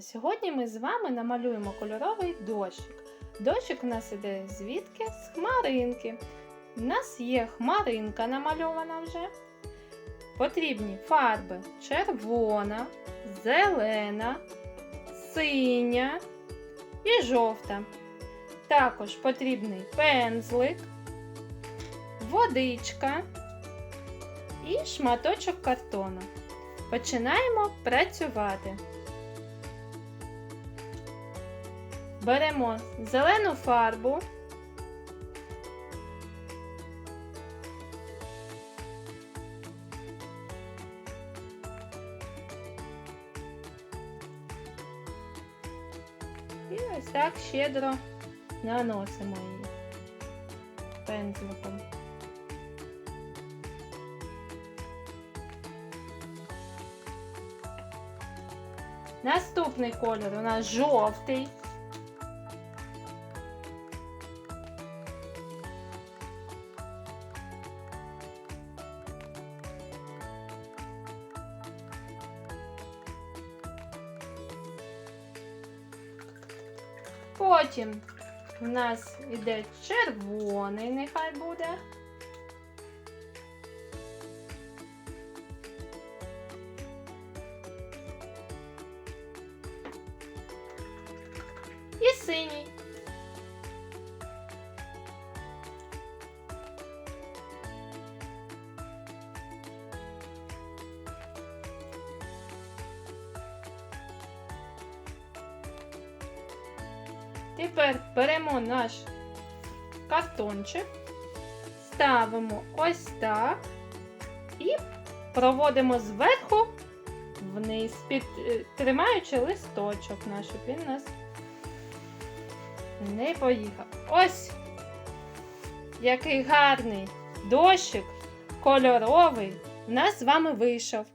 Сьогодні ми з вами намалюємо кольоровий дощик. Дощик у нас іде звідки? З хмаринки. У нас є хмаринка намальована вже. Потрібні фарби червона, зелена, синя і жовта. Також потрібний пензлик, водичка і шматочок картону. Починаємо працювати. Беремо зелену фарбу. І ось так щедро наносимо її пензликом. Наступний колір у нас жовтий. Потім у нас іде червоний, нехай буде. І синій. Тепер беремо наш картончик, ставимо ось так і проводимо зверху вниз, під, е, тримаючи листочок наш, щоб він нас не поїхав. Ось який гарний дощик кольоровий в нас з вами вийшов.